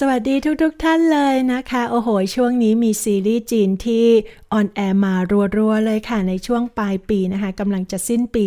สวัสดีทุกๆทท่านเลยนะคะ โอ้โห ช่วงนี้มีซีรีส์จีนที่ออนแอร์มารัวๆเลยค่ะในช่วงปลายปีนะคะกำลังจะสิ้นปี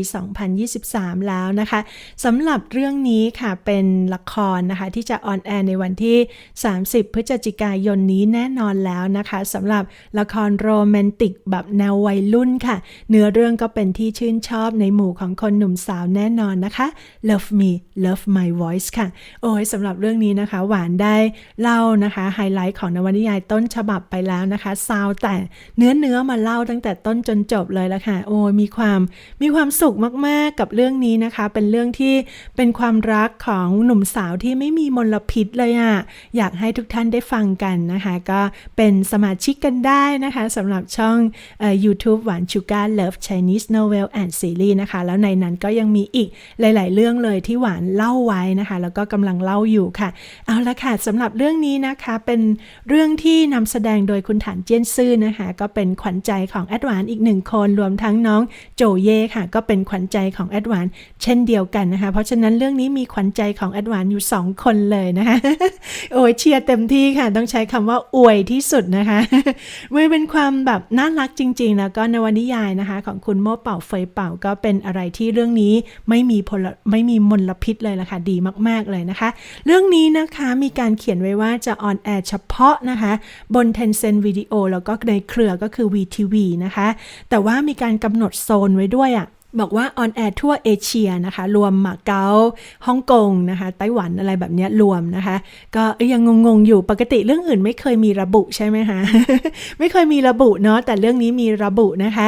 2023 แล้วนะคะสำหรับเรื่องนี้ค่ะเป็นละครนะคะ ที่จะออนแอร์ในวันที่ 30 พฤศจิกายนนี้แน่นอนแล้วนะคะสำหรับละครโรแมนติกแบบแนววัยรุ่นค่ะ เนื้อเรื่องก็เป็นที่ชื่นชอบในหมู่ของคนหนุ่มสาวแน่นอนนะคะ Love Me Love My Voice ค่ะ โอ้ยสำหรับเรื่องนี้นะคะ หวานได้เล่านะคะไฮไลท์ของนวนิยายต้นฉบับไปแล้วนะคะซาวแต่เนื้อเนื้อมาเล่าตั้งแต่ต้นจนจบเลยละค่ะ โอ้มีความมีความสุขมากๆกับเรื่องนี้นะคะ เป็นเรื่องที่เป็นความรักของหนุ่มสาวที่ไม่มีมลพิษเลยอะ่ะอยากให้ทุกท่านได้ฟังกันนะคะ ก็เป็นสมาชิกกันได้นะคะสำหรับช่องเอ่อ YouTube หวานชูการ Love Chinese Novel and Series นะคะ แล้วในนั้นก็ยังมีอีกหลาย ๆ เรื่องเลยที่หวานเล่าไว้นะคะ แล้วก็กำลังเล่าอยู่ค่ะ เอาละค่ะสำหรับเรื่องนี้นะคะเป็นเรื่องที่นำแสดงโดยคุณฐานเจี้ยนซื่อนะคะ ก็เป็นขวัญใจของแอดวานอีกหนึ่งคน รวมทั้งน้องโจเย่ค่ะ ก็เป็นขวัญใจของแอดวานเช่นเดียวกันนะคะ เพราะฉะนั้นเรื่องนี้มีขวัญใจของแอดวานอยู่ 2 คนเลยนะคะโอ้ยเชียร์เต็มที่ค่ะ ต้องใช้คำว่าอวยที่สุดนะคะมันเป็นความแบบน่ารักจริง ๆ แล้วก็นวนิยายนะคะ ของคุณโม่เป่าเฟยเป่าก็เป็นอะไรที่เรื่องนี้ไม่มีพลไม่มีมลพิษเลยล่ะค่ะดีมาก ๆเลยนะคะ เรื่องนี้นะคะมีการเขียนไว้ว่าจะออนแอร์เฉพาะนะคะ บน Tencent Video แล้วก็ในเครือก็คือ VTV นะคะ แต่ว่ามีการกำหนดโซนไว้ด้วยอะ่ะบอกว่าออนแอร์ทั่วเอเชียนะคะ รวมมาเก๊าฮ่องกงนะคะ ไต้หวันอะไรแบบนี้รวมนะคะ ก็ยังงงๆอยู่ปกติเรื่องอื่นไม่เคยมีระบุใช่ไหมคะ ไม่เคยมีระบุเนาะแต่เรื่องนี้มีระบุนะคะ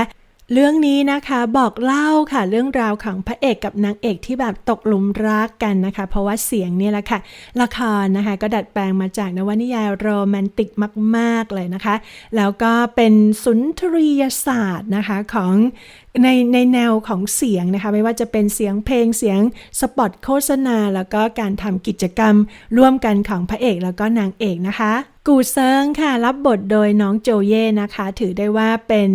เรื่องนี้นะคะบอกเล่าค่ะเรื่องราวของพระเอกกับนางเอกที่แบบตกหลุมรักกันนะคะ เพราะว่าเสียงเนี่ยแหละค่ะ ละครนะคะก็ดัดแปลงมาจากนวนิยายโรแมนติกมาก ๆ เลยนะคะ แล้วก็เป็นสุนทรียศาสตร์นะคะของ ในในแนวของเสียงนะคะ ไม่ว่าจะเป็นเสียงเพลงเสียงสปอตโฆษณา แล้วก็การทำกิจกรรมร่วมกันของพระเอกแล้วก็นางเอกนะคะ กูเซิงค่ะ รับบทโดยน้องโจเย่นะคะ ถือได้ว่าเป็น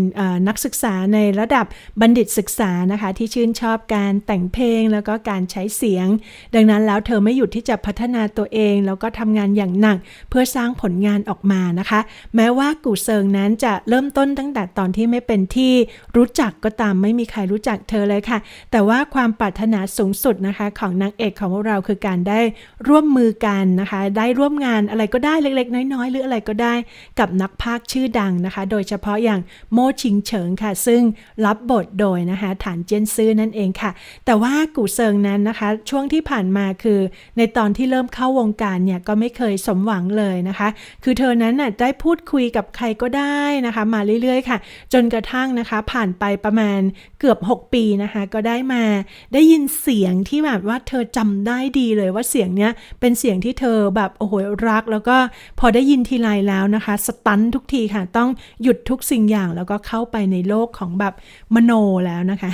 นักศึกษาในระดับบัณฑิตศึกษานะคะ ที่ชื่นชอบการแต่งเพลงแล้วก็การใช้เสียง ดังนั้นแล้วเธอไม่หยุดที่จะพัฒนาตัวเอง แล้วก็ทำงานอย่างหนักเพื่อสร้างผลงานออกมานะคะ แม้ว่ากูเซิงนั้นจะเริ่มต้นตั้งแต่ตอนที่ไม่เป็นที่รู้จักก็ตามไม่มีใครรู้จักเธอเลยค่ะ แต่ว่าความปรารถนาสูงสุดนะคะของนางเอกของเราคือการได้ร่วมมือกันนะคะ ได้ร่วมงานอะไรก็ได้เล็กๆ น้อยๆ หรืออะไรก็ได้ กับนักพากย์ชื่อดังนะคะ โดยเฉพาะอย่างโมชิงเฉิงค่ะ ซึ่งรับบทโดยนะคะฐานเจียนซื่อนั่นเองค่ะ แต่ว่ากูเซิงนั้นนะคะ ช่วงที่ผ่านมาคือในตอนที่เริ่มเข้าวงการเนี่ยก็ไม่เคยสมหวังเลยนะคะ คือเธอนั้นน่ะได้พูดคุยกับใครก็ได้นะคะ มาเรื่อยๆ ค่ะ จนกระทั่งนะคะผ่านไปประมาณเกือบ 6 ปีนะคะ ก็ได้มาได้ยินเสียงที่แบบว่าเธอจำได้ดีเลยว่าเสียงเนี้ยเป็นเสียงที่เธอแบบโอ้โหรัก แล้วก็พอได้ยินทีไรแล้วนะคะสตันทุกทีค่ะ ต้องหยุดทุกสิ่งอย่างแล้วก็เข้าไปในโลกของแบบมโนแล้วนะคะ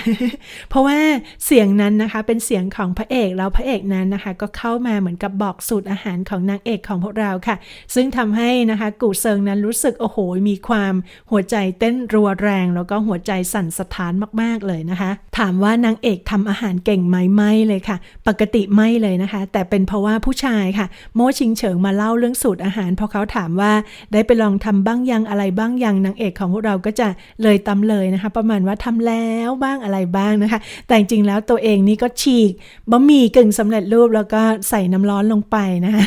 เพราะว่าเสียงนั้นนะคะเป็นเสียงของพระเอกแล้วพระเอกนั้นนะคะ ก็เข้ามาเหมือนกับบอกสูตรอาหารของนางเอกของพวกเราค่ะ ซึ่งทำให้นะคะกูเซิงนั้นรู้สึกโอ้โหมีความหัวใจเต้นรัวแรง แล้วก็หัวใจสั่นสะท้านมากๆเลยนะคะ ถามว่านางเอกทำอาหารเก่งไหมไม่เลยค่ะ ปกติไม่เลยนะคะ แต่เป็นเพราะว่าผู้ชายค่ะ โมชิงเฉิงมาเล่าเรื่องสูตรอาหารพอเขาถามว่าได้ไปลองทำบ้างยังอะไรบ้างยังนางเอกของพวกเราก็จะเลยตำเลยนะคะ ประมาณว่าทำแล้วบ้างอะไรบ้างนะคะ แต่จริงแล้วตัวเองนี่ก็ฉีกบะหมี่กึ่งสำเร็จรูปแล้วก็ใส่น้ำร้อนลงไปนะคะ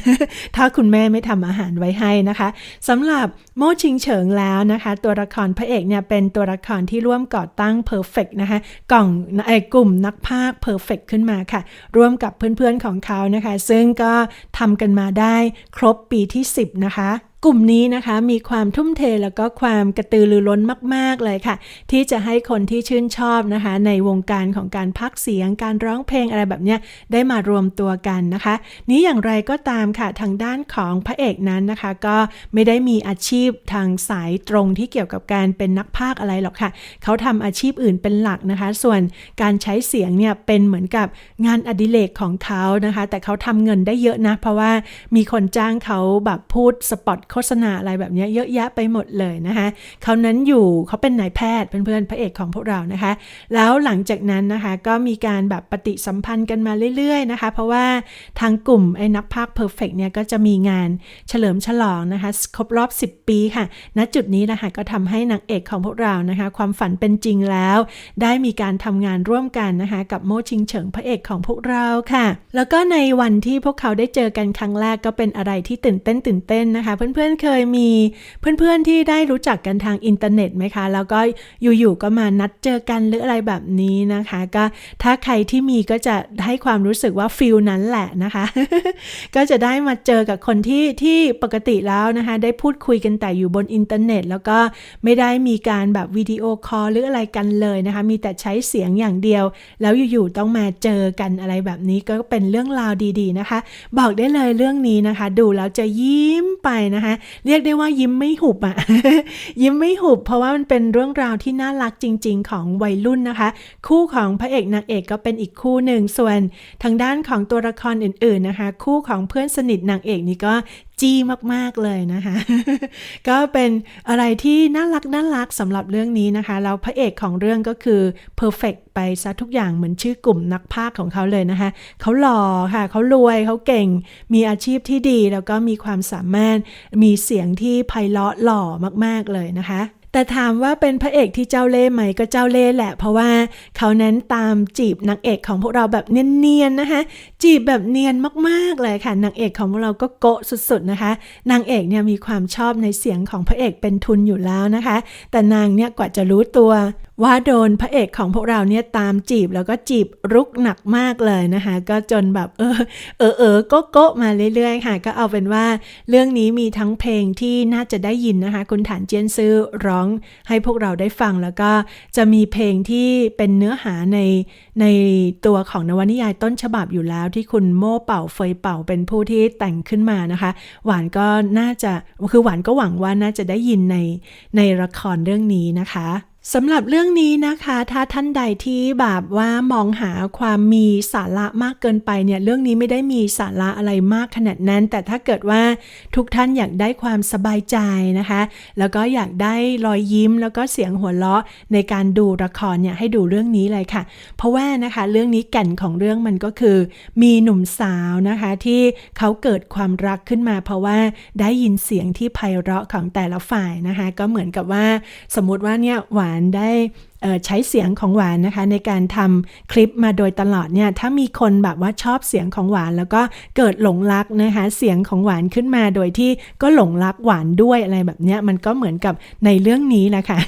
ถ้าคุณแม่ไม่ทำอาหารไว้ให้นะคะสำหรับโมชิงเฉิงแล้วนะคะ ตัวละครพระเอกเนี่ยเป็นตัวละครที่ร่วมก่อตั้งเ Perfect นะคะกล่องไอ้กลุ่มนักภาค Perfect ขึ้นมาค่ะ ร่วมกับเพื่อนๆของเขานะคะ ซึ่งก็ทำกันมาได้ครบปีที่ 10 นะคะ กลุ่มนี้นะคะมีความทุ่มเทแล้วก็ความกระตือรือร้นมาก ๆ เลยค่ะ ที่จะให้คนที่ชื่นชอบนะคะ ในวงการของการพักเสียง การร้องเพลงอะไรแบบเนี้ยได้มารวมตัวกันนะคะ นี้อย่างไรก็ตามค่ะทางด้านของพระเอกนั้นนะคะ ก็ไม่ได้มีอาชีพทางสายตรงที่เกี่ยวกับการเป็นนักพากอะไรหรอกค่ะ เขาทำอาชีพอื่นเป็นหลักนะคะ ส่วนการใช้เสียงเนี่ยเป็นเหมือนกับงานอดิเรกของเขานะคะ แต่เขาทำเงินได้เยอะนะเพราะว่ามีคนจ้างเขาแบบพูดสปอตโฆษณาอะไรแบบนี้เยอะแยะไปหมดเลยนะคะเขานั้นอยู่เขาเป็นนายแพทย์เพื่อนๆพระเอกของพวกเรานะคะ แล้วหลังจากนั้นนะคะก็มีการแบบปฏิสัมพันธ์กันมาเรื่อยๆนะคะ เพราะว่าทางกลุ่มไอ้นักพากเพอร์เฟกเนี่ยก็จะมีงานเฉลิมฉลองนะคะ ครบรอบ 10 ปีค่ะ ณจุดนี้นะคะก็ทำให้นางเอกของพวกเรานะคะ ความฝันเป็นจริงแล้ว ได้มีการทำงานร่วมกันนะคะ กับโมชิงเฉิงพระเอกของพวกเราค่ะ แล้วก็ในวันที่พวกเขาได้เจอกันครั้งแรกก็เป็นอะไรที่ตื่นเต้นตื่นเต้นนะคะ เพื่อนๆเคยมีเพื่อนๆที่ได้รู้จักกันทางอินเทอร์เน็ตไหมคะ แล้วก็อยู่ๆก็มานัดเจอกันหรืออะไรแบบนี้นะคะ ก็ถ้าใครที่มีก็จะให้ความรู้สึกว่าฟิลนั้นแหละนะคะ ก็จะได้มาเจอกับคนที่ที่ปกติแล้วนะคะ ได้พูดคุยกันแต่อยู่บนอินเทอร์เน็ต แล้วก็ไม่ได้มีการแบบวิดีโอคอลหรืออะไรกันเลยนะคะ มีแต่ใช้เสียงอย่างเดียว แล้วอยู่ๆต้องมาเจอกันอะไรแบบนี้ก็เป็นเรื่องราวดี ๆนะคะ บอกได้เลยเรื่องนี้นะคะ ดูแล้วจะยิ้มไปนะคะเรียกได้ว่ายิ้มไม่หุบอะยิ้มไม่หุบ เพราะว่ามันเป็นเรื่องราวที่น่ารักจริง ๆ ของวัยรุ่นนะคะ คู่ของพระเอกนางเอกก็เป็นอีกคู่หนึ่งส่วน ทางด้านของตัวละครอื่น ๆนะคะ คู่ของเพื่อนสนิทนางเอกนี่ก็ จี้มากๆเลยนะคะ ก็เป็นอะไรที่น่ารักน่ารักสำหรับเรื่องนี้นะคะ แล้วพระเอกของเรื่องก็คือ perfect ไปซะทุกอย่างเหมือนชื่อกลุ่มนักพากของเขาเลยนะคะ เขาหล่อค่ะ เขารวยเขาเก่ง มีอาชีพที่ดี แล้วก็มีความสามารถ มีเสียงที่ไพเราะหล่อมากๆเลยนะคะ แต่ถามว่าเป็นพระเอกที่เจ้าเล่ห์ไหมก็เจ้าเล่ห์แหละ เพราะว่าเขานั้นตามจีบนางเอกของพวกเราแบบเนียนๆนะคะ จีบแบบเนียนมากๆเลยค่ะนางเอกของพวกเราก็โกะสุดๆนะคะนางเอกเนี่ยมีความชอบในเสียงของพระเอกเป็นทุนอยู่แล้วนะคะ แต่นางเนี่ยกว่าจะรู้ตัว ว่าโดนพระเอกของพวกเราเนี่ยตามจีบแล้วก็จีบรุกหนักมากเลยนะคะ ก็จนแบบเออเออเออโกโก้มาเรื่อยๆค่ะ ก็เอาเป็นว่าเรื่องนี้มีทั้งเพลงที่น่าจะได้ยินนะคะ คุณฐานเจียนซื้อร้องให้พวกเราได้ฟังแล้วก็จะมีเพลงที่เป็นเนื้อหาในในตัวของนวนิยายต้นฉบับอยู่แล้ว ที่คุณโม่เป่าเฟยเป่าเป็นผู้ที่แต่งขึ้นมานะคะ หวานก็น่าจะคือหวานก็หวังว่าน่าจะได้ยินในในละครเรื่องนี้นะคะ สำหรับเรื่องนี้นะคะ ถ้าท่านใดที่แบบว่ามองหาความมีสาระมากเกินไปเนี่ยเรื่องนี้ไม่ได้มีสาระอะไรมากขนาดนั้น แต่ถ้าเกิดว่าทุกท่านอยากได้ความสบายใจนะคะ แล้วก็อยากได้รอยยิ้มแล้วก็เสียงหัวเราะในการดูละครเนี่ยให้ดูเรื่องนี้เลยค่ะ เพราะว่านะคะเรื่องนี้แก่นของเรื่องมันก็คือ มีหนุ่มสาวนะคะที่เขาเกิดความรักขึ้นมา เพราะว่าได้ยินเสียงที่ไพเราะของแต่ละฝ่ายนะคะ ก็เหมือนกับว่าสมมติว่าเนี่ยหวานได้ใช้เสียงของหวานนะคะ ในการทำคลิปมาโดยตลอดเนี่ยถ้ามีคนแบบว่าชอบเสียงของหวาน แล้วก็เกิดหลงรักนะคะ เสียงของหวานขึ้นมาโดยที่ก็หลงรักหวานด้วยอะไรแบบเนี้ยมันก็เหมือนกับในเรื่องนี้แหละค่ะ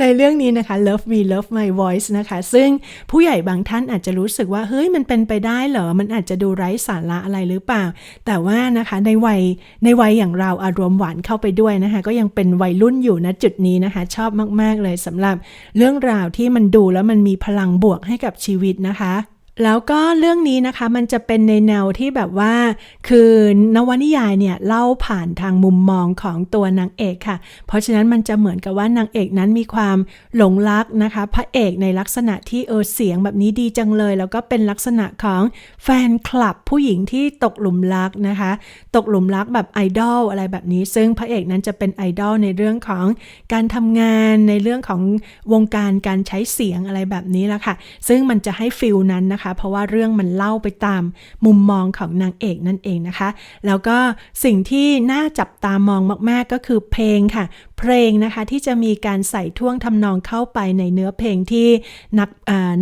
ในเรื่องนี้นะคะ Love Me Love My Voice นะคะ ซึ่งผู้ใหญ่บางท่านอาจจะรู้สึกว่า เฮ้ย มันเป็นไปได้เหรอ มันอาจจะดูไร้สาระอะไรหรือเปล่า แต่ว่านะคะในวัยในวัยอย่างเราอารมณ์หวานเข้าไปด้วยนะคะ ก็ยังเป็นวัยรุ่นอยู่นะจุดนี้นะคะ ชอบมาก ๆ เลยสำหรับเรื่องราวที่มันดูแล้วมันมีพลังบวกให้กับชีวิตนะคะ แล้วก็เรื่องนี้นะคะมันจะเป็นในแนวที่แบบว่า คือนวนิยายเนี่ยเล่าผ่านทางมุมมองของตัวนางเอกค่ะ เพราะฉะนั้นมันจะเหมือนกับว่านางเอกนั้นมีความหลงรักนะคะ พระเอกในลักษณะที่เออเสียงแบบนี้ดีจังเลย แล้วก็เป็นลักษณะของแฟนคลับผู้หญิงที่ตกหลุมรักนะคะ ตกหลุมรักแบบไอดอลอะไรแบบนี้ ซึ่งพระเอกนั้นจะเป็นไอดอลในเรื่องของการทำงานในเรื่องของวงการการใช้เสียงอะไรแบบนี้แหละค่ะ ซึ่งมันจะให้ฟิลนั้นนะคะเพราะว่าเรื่องมันเล่าไปตามมุมมองของนางเอกนั่นเองนะคะ แล้วก็สิ่งที่น่าจับตามองมาก ๆก็คือเพลงค่ะ เพลงนะคะที่จะมีการใส่ท่วงทำนองเข้าไปในเนื้อเพลงที่นัก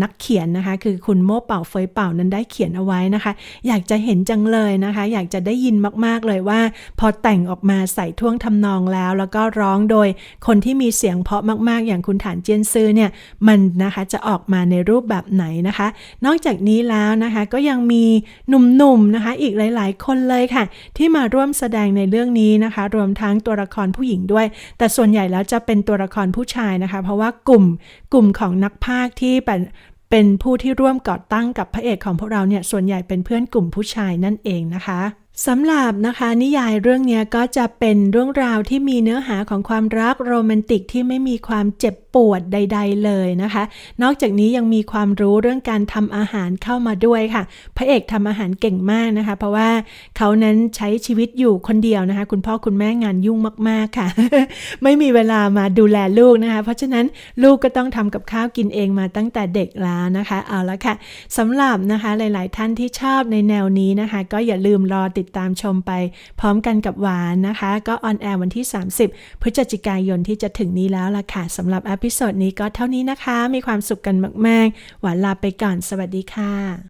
นักเขียนนะคะคือคุณโม่เป่าเฟยเป่านั้นได้เขียนเอาไว้นะคะ อยากจะเห็นจังเลยนะคะ อยากจะได้ยินมากๆเลยว่า พอแต่งออกมาใส่ท่วงทำนองแล้ว แล้วก็ร้องโดยคนที่มีเสียงเพาะมากๆ อย่างคุณฐานเจียนซื้อเนี่ยมันนะคะจะออกมาในรูปแบบไหนนะคะ นอกจากนี้แล้วนะคะก็ยังมีหนุ่มๆนะคะ อีกหลาย ๆ คนเลยค่ะ ที่มาร่วมแสดงในเรื่องนี้นะคะ รวมทั้งตัวละครผู้หญิงด้วย แต่ส่วนใหญ่แล้วจะเป็นตัวละครผู้ชายนะคะ เพราะว่ากลุ่มกลุ่มของนักพากย์ที่เป็นเป็นผู้ที่ร่วมก่อตั้งกับพระเอกของพวกเราเนี่ยส่วนใหญ่เป็นเพื่อนกลุ่มผู้ชายนั่นเองนะคะสำหรับนะคะนิยายเรื่องนี้ก็จะเป็นเรื่องราวที่มีเนื้อหาของความรักโรแมนติกที่ไม่มีความเจ็บปวดใด ๆ เลยนะคะ นอกจากนี้ยังมีความรู้เรื่องการทำอาหารเข้ามาด้วยค่ะ พระเอกทำอาหารเก่งมากนะคะ เพราะว่าเขานั้นใช้ชีวิตอยู่คนเดียวนะคะ คุณพ่อคุณแม่งานยุ่งมาก ๆค่ะ ไม่มีเวลามาดูแลลูกนะคะ เพราะฉะนั้นลูกก็ต้องทำกับข้าวกินเองมาตั้งแต่เด็กแล้วนะคะ เอาละค่ะสำหรับนะคะหลาย ๆ ท่านที่ชอบในแนวนี้นะคะ ก็อย่าลืมรอติดตามชมไป พร้อมกันกับหวานนะคะ ก็ออนแอร์วันที่ 30 พฤศจิกายนที่จะถึงนี้แล้วล่ะค่ะสำหรับแอพิโซดนี้ก็เท่านี้นะคะ มีความสุขกันมาก ๆ หวานลาไปก่อน สวัสดีค่ะ